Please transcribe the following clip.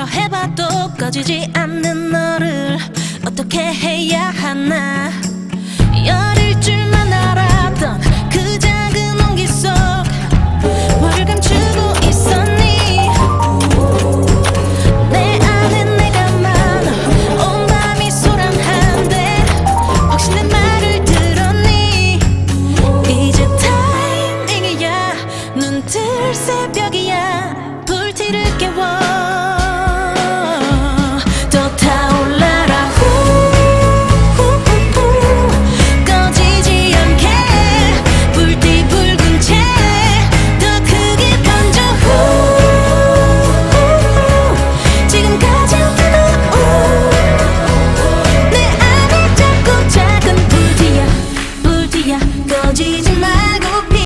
되려 해봐도 꺼지지 않는 너를 어떻게 해야 하나. 열일 줄만 알았던 그 작은 온기 속 뭘 감추고 있었니? 내 안에 내가 많아 온 밤이 소란한데 혹시 내 말을 들었니? 이제 타이밍이야. 눈 뜰 새벽이야. 불티를 깨워 nostalgia.